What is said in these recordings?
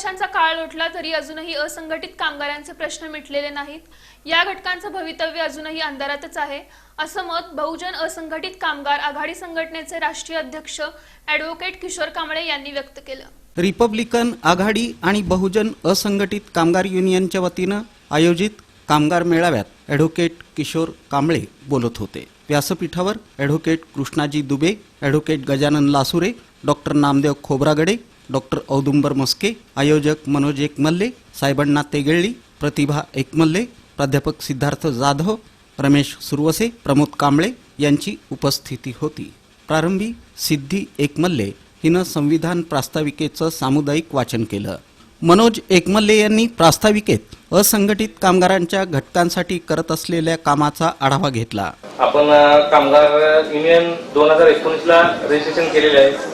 वर्षांचा काळ लोटला तरी अजूनही असंघटित कामगारांचे प्रश्न मिटलेले नाहीत. या घटकांचं भवितव्य अजूनही अंधारातच आहे असं मत बहुजन असंघटित कामगार आघाडी संघटनेचे राष्ट्रीय अध्यक्ष ऍडव्होकेट किशोर कांबळे यांनी व्यक्त केलं. रिपब्लिकन आघाडी आणि बहुजन असंघटित कामगार युनियनच्या वतीनं आयोजित कामगार मेळाव्यात ॲडव्होकेट किशोर कांबळे बोलत होते. व्यासपीठावर advocate Krishnaji Dube advocate Gajanan Lasure doctor Namdev Khobragade doctor Audumbar Maske आयोजक मनोज एकमल्ले साहेबण्णा तेगेळी प्रतिभा एकमल्ले प्राध्यापक सिद्धार्थ जाधव रमेश सुरवसे प्रमोद कांबळे यांची उपस्थिती होती. प्रारंभी सिद्धी एकमल्ले हिनं संविधान प्रास्ताविकेचं सामुदायिक वाचन केलं. मनोज एकमल्ले यांनी प्रास्ताविकेत असंघटित कामगारांच्या घटकांसाठी करत असलेल्या कामाचा आढावा घेतला. आपण कामगार युनियन दोन हजार एकोणीसला रजिस्ट्रेशन केलेलं आहे.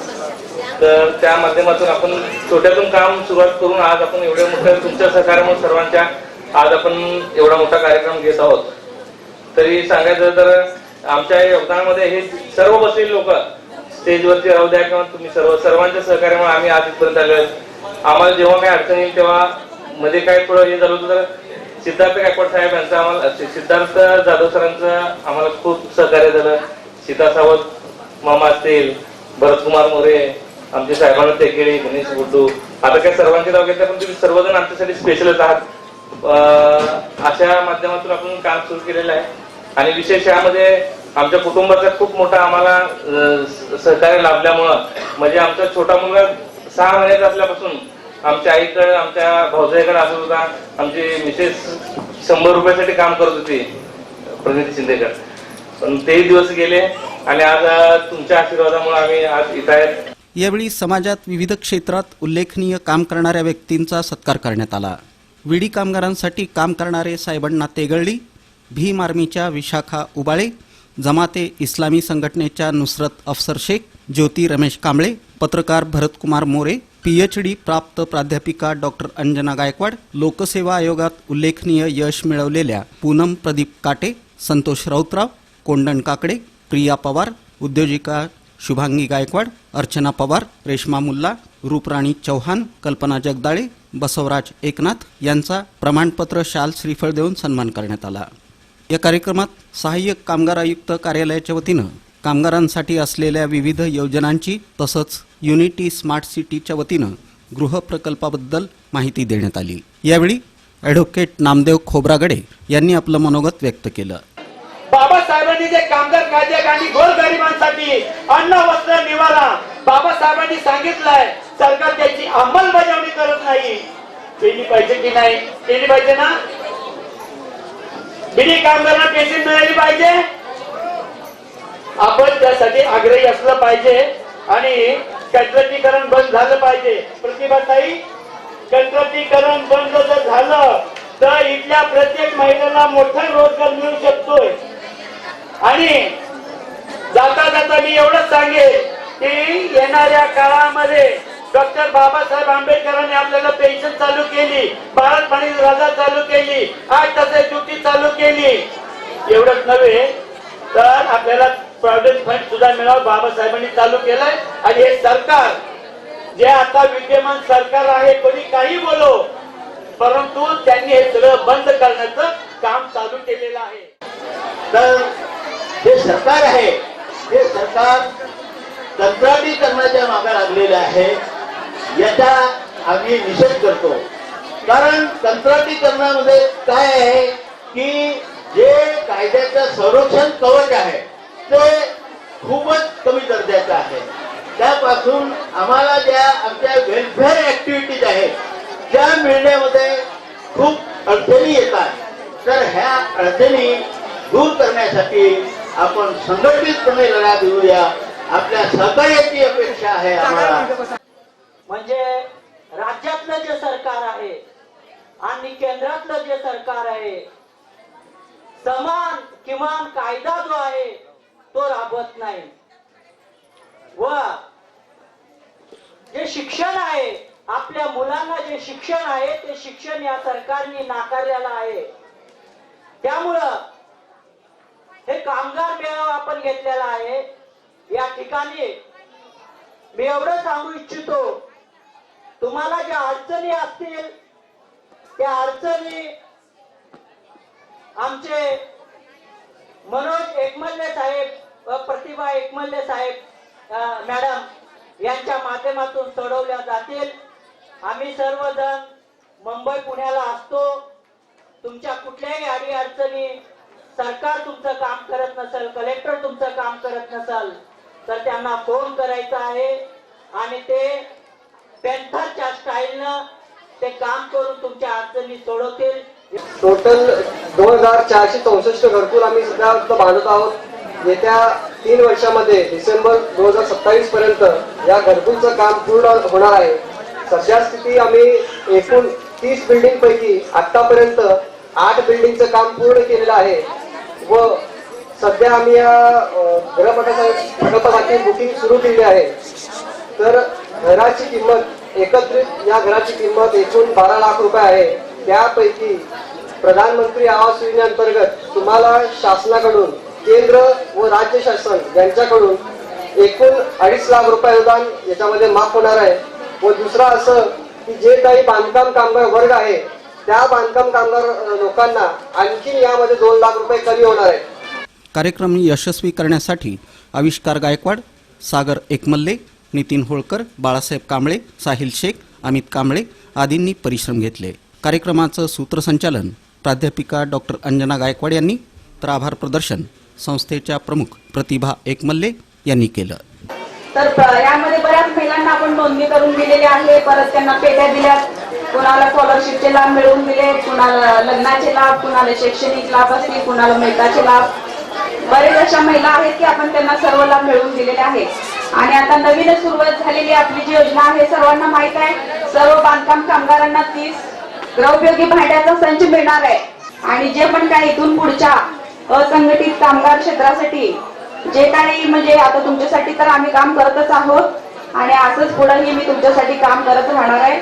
तर त्या माध्यमातून आपण छोट्यातून काम सुरुवात करून आज आपण एवढ्या मोठ्या तुमच्या सहकार्यामुळे सर्वांच्या आज आपण एवढा मोठा कार्यक्रम घेत आहोत. तरी सांगायचं तर आमच्या योगदानामध्ये हे सर्व बसलेले लोक स्टेजवरती राहू द्या किंवा तुम्ही सर्व सर्वांच्या सहकार्यामुळे आम्ही आज इथपर्यंत आलो आम्हाला जेव्हा काही अडचण येईल तेव्हा मध्ये काय थोडं हे झालं होतं तर सिद्धार्थ गायकवाड साहेब यांचं आम्हाला सिद्धार्थ जाधव सरांचं आम्हाला खूप सहकार्य झालं. सीता सावंत मामा असतील भरतकुमार मोरे आमचे साहेबांना तेकेळी गणेश गुड्डू. आता काय सर्वांचे नाव घेतलं पण तुम्ही सर्वजण आमच्यासाठी स्पेशलच आहात. अशा माध्यमातून आपण काम सुरू केलेलं आहे. आणि विशेष यामध्ये आमच्या कुटुंबाचा खूप मोठा आम्हाला सहकार्य लाभल्यामुळं म्हणजे आमचा छोटा मुलगा सहा महिन्याचा असल्यापासून आमच्या आईकडे आमच्या भाऊजाईकडे असत होता. आमची मिसेस शंभर रुपयासाठी काम करत होती प्रणिती शिंदेकर. पण तेही दिवस गेले आणि आज तुमच्या आशीर्वादामुळे आम्ही आज इथं आहेत. यावेळी समाजात विविध क्षेत्रात उल्लेखनीय काम करणाऱ्या व्यक्तींचा सत्कार करण्यात आला. विडी कामगारांसाठी काम करणारे साहेबांना तेगळली भीम आर्मीच्या विशाखा उबाळे जमाते इस्लामी संघटनेच्या नुसरत अफसर शेख ज्योती रमेश कांबळे पत्रकार Bharatkumar More P H D प्राप्त प्राध्यापिका डॉक्टर अंजना गायकवाड लोकसेवा आयोगात उल्लेखनीय यश मिळवलेल्या पूनम प्रदीप काटे संतोष राऊतराव कोंडण काकडे प्रिया पवार उद्योजिका शुभांगी गायकवाड अर्चना पवार रेश्मा मुल्ला रूपराणी चौहान कल्पना जगदाळे बसवराज एकनाथ यांचा प्रमाणपत्र शाल श्रीफळ देऊन सन्मान करण्यात आला. या कार्यक्रमात सहाय्यक कामगार आयुक्त कार्यालयाच्या वतीनं कामगारांसाठी असलेल्या विविध योजनांची तसंच युनिटी स्मार्ट सिटीच्या वतीनं गृहप्रकल्पाबद्दल माहिती देण्यात आली. यावेळी ॲडव्होकेट नामदेव खोब्रागडे यांनी आपलं मनोगत व्यक्त केलं. बाबासाहेबांनी जे कामगार कायदे आणि गोरगरिबांसाठी अन्न बाबासाहेबांनी सांगितलंय सरकार त्याची अंमलबजावणी करत नाही. केली पाहिजे की नाही? केली पाहिजे ना? बिनी कामगारांना पेन्शन मिळाली पाहिजे? आपण त्यासाठी आग्रही असलं पाहिजे आणि कंत्राटीकरण बंद झालं पाहिजे. प्रतिभाताई कंत्राटीकरण बंद जर झालं तर इथल्या प्रत्येक महिलेला मोठा रोजगार मिळू शकतोय. आणि जाता जाता मी एवढंच सांगेल की येणाऱ्या काळामध्ये डॉक्टर बाबासाहेब आंबेडकरांनी आपल्याला पेन्शन चालू केली भारत पाणी रजा चालू केली आठ तासाची ड्युटी चालू केली. एवढंच नव्हे तर आपल्याला प्रॉव्हिडंट फंड सुद्धा मिळावं बाबासाहेबांनी चालू केलंय. आणि हे सरकार जे आता विद्यमान सरकार आहे कोणी काही बोलो परंतु त्यांनी हे सगळं बंद करण्याचं काम चालू केलेलं आहे. तर जे सरकार आहे हे सरकार कंत्राटीकरणाच्या मागे लागलेल्या आहे याचा आम्ही निषेध करतो. कारण कंत्राटीकरणामध्ये काय आहे की जे कायद्याचं संरक्षण कवच आहे ते खूपच कमी दर्जाचं आहे. त्यापासून आम्हाला ज्या आमच्या वेलफेअर ऍक्टिव्हिटीज आहेत त्या मिळण्यामध्ये खूप अडचणी येतात. तर ह्या अडचणी दूर करण्यासाठी आपण संघटितपणे लढा देऊया. आपल्या सहकार्याची अपेक्षा आहे आम्हाला. म्हणजे राज्यातलं जे सरकार आहे आणि केंद्रातलं जे सरकार आहे समान किमान कायदा जो आहे तो राबवत नाही. व जे शिक्षण आहे आपल्या मुलांना जे शिक्षण आहे ते शिक्षण या सरकारने नाकारलेलं आहे. त्यामुळं हे कामगार मेळावा आपण घेतलेला आहे. या ठिकाणी मी एवढं सांगू इच्छितो तुम्हाला ज्या अडचणी असतील त्या अडचणी आमचे मनोज एकमल्ले साहेब व प्रतिभा एकमल्ले साहेब मॅडम यांच्या माध्यमातून सोडवल्या जातील. आम्ही सर्वजण मुंबई पुण्याला असतो. तुमच्या कुठल्याही अडी अडचणी सरकार तुमचं काम करत नसेल कलेक्टर तुमचं काम करत नसेल तर त्यांना फोन करायचा आहे आणि ते पेंथरच्या स्टाईलनं ते काम करून तुमच्या अडचणी सोडवतील. टोटल दोन हजार चारशे चौसष्ट घरकुल आम्ही सध्या बांधत आहोत. येत्या तीन वर्षामध्ये डिसेंबर दोन हजार सत्तावीस पर्यंत या घरकुलचं काम पूर्ण होणार आहे. सध्या स्थिती आम्ही एकूण तीस बिल्डिंग पैकी आतापर्यंत आठ बिल्डिंगचं काम पूर्ण केलेलं आहे व सध्या आम्ही या गृहपटासाठी बुकिंग सुरू केली आहे. तर घराची किंमत एकत्रित या घराची किंमत एकूण बारा लाख रुपये आहे. त्यापैकी प्रधानमंत्री आवास योजनेअंतर्गत तुम्हाला शासनाकडून केंद्र व राज्य शासन यांच्याकडून एकूण अडीच लाख रुपये अनुदान याच्यामध्ये माफ होणार आहे. व दुसरं असं की जे काही बांधकाम कामगार वर्ग आहे त्या बांधकाम कामगार लोकांना आणखी यामध्ये दोन लाख रुपये कमी होणार आहे. कार्यक्रम यशस्वी करण्यासाठी आविष्कार गायकवाड सागर एकमल्ले नितीन होळकर बाळासाहेब कांबळे साहिल शेख अमित कांबळे आदींनी परिश्रम घेतले. कार्यक्रमाचं सूत्रसंचालन प्राध्यापिका डॉक्टर अंजना गायकवाड यांनी तर आभार प्रदर्शन संस्थेच्या प्रमुख प्रतिभा एकमल्ले यांनी केलं. तर यामध्ये बऱ्याच महिलांना आपण नोंदणी करून दिलेली आहे परत त्यांना पेट्या दिल्या. कोणाला स्कॉलरशिपचे लाभ मिळवून दिले कुणाला लग्नाचे लाभ कुणाला शैक्षणिक लाभ असतील कुणाला मेहताचे लाभ. बरेच अशा महिला आहेत की आपण त्यांना सर्व लाभ मिळवून दिलेले आहेत आणि आता नवीन सुरुवात झालेली आपली जी योजना आहे सर्वांना माहीत आहे सर्व बांधकाम कामगारांना तीस गृहोपयोगी भांड्याचा संच मिळणार आहे. आणि जे पण काय इथून पुढच्या असंघटित कामगार क्षेत्रासाठी जे काही म्हणजे आता तुमच्यासाठी तर आम्ही काम करतच आहोत. आणि असंच पुढेही मी तुमच्यासाठी काम करत राहणार आहे.